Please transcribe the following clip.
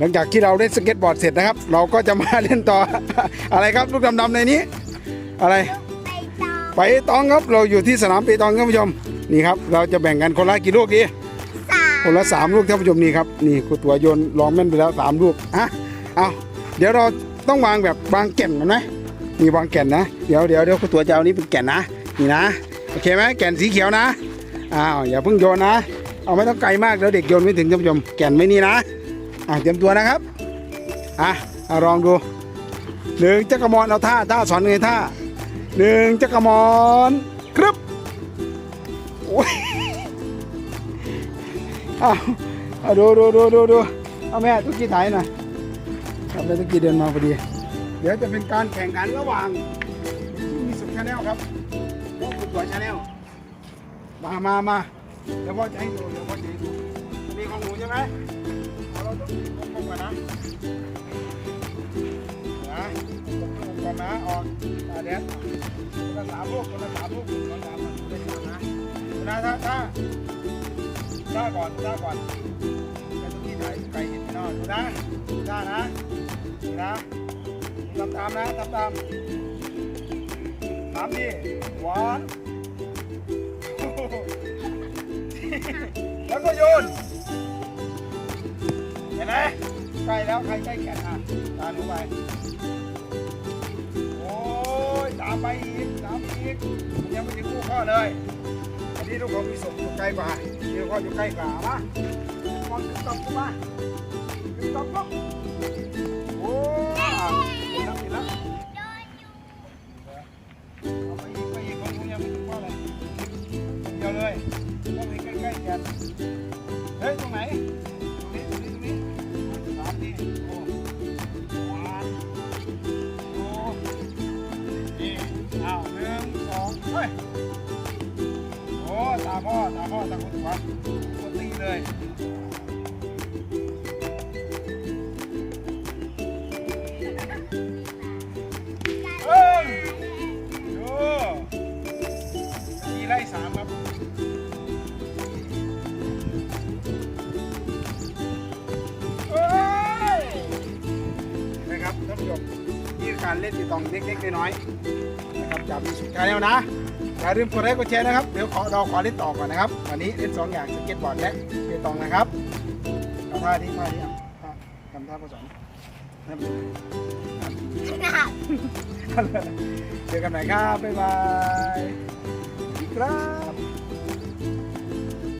หลังจากที่เราเล่นสเก็ตบอร์ดเสร็จนะครับ เราก็จะมาเล่นต่อ อะไรครับลูกดำๆในนี้ อะไร ไปต่อไปตองครับเราอยู่ที่สนามเปตองท่านผู้ชมนี่ครับ เราจะแบ่งกันคนละกี่ลูกดีสามคนละสามลูกท่านผู้ชมนี่ครับนี่ครูตัวโยนลองแม่นไปแล้วสามลูกอะเอาเดี๋ยวเราต้องวางแบบวางแก่นมันไหมนี่วางแก่นนะเดี๋ยวเดี๋ยวเดี๋ยวครูตัวจะเอานี้เป็นแก่นนะนี่นะโอเคไหมแก่นสีเขียวนะอ้าวอย่าเพิ่งโยนนะ เอาไม่ต้องไกลมากเดี๋ยวเด็กโยนไม่ถึงท่านผู้ชมแก่นไม่นี่นะ อะเตรียมตัวนะครับ อะอาลองดูหนึ่งจักรมอนเอาท่าท่าสอนไงท่าหนึ่งจักรมอนกรึบโอ้ยเอาเอาดูดูดูดูดูเอาแม่ตุกกี้ถ่ายหน่อยครับแล้วตุกกี้เดินมาพอดี เดี๋ยวจะเป็นการแข่งขันระหว่างมีสุดชาแนลครับและคุณตัวชาแนลมามามาเดี๋ยวพ่อจะให้ดูเดี๋ยวพ่อจะให้ดูมีของหนูใช่ไหม ลงก่อนนะนะลงก่อนนะออกตาแดดคนละสามลูกคนละสามลูกคนละสามลูกนะนะถ้าถ้าด้าก่อนด้าก่อนไปตรงที่ไหนไกลเห็นนองดูนะด้านะนี่นะตามตามนะตามตามตามดิหวานแล้วก็โยน กลแล้วใครใกล้แขนอะตามลงไปโอ้ยตามไปอีกตามอีกยังไม่ถึงคู่ข้อเลย อันนี้ลูกของมีสมอยู่ใกล้กว่าเดี๋ยวพ่ออยู่ใกล้กว่ามาบอลถึงตบกูมาถึงตบปุ๊บโอ้เห็นแล้วเห็นแล้วเอาไปอีกไปอีกของหนูยังไม่ถึงพ่อเลยเดียวเลยต้องไปใกล้ๆกัน องเฮ้ยโอ้ตาพ่อตาพ่อตาคนหัวตัวตีเลยเอ้ยดูตีไล่สาม การเล่นตีตองเล็กๆน้อยๆนะครับจากมีสุดการแล้วนะอย่าลืมกดไลค์กดแชร์นะครับเดี๋ยวขอเราขอเล่นต่อก่อนนะครับวันนี้เล่นสองอย่างสเก็ตบอร์ดและเปตองนะครับเอาท่าที่ท่าที่อะท่าทำท่าผสมให้มันหนักเจอกันใหม่ครับบ๊ายบายครับ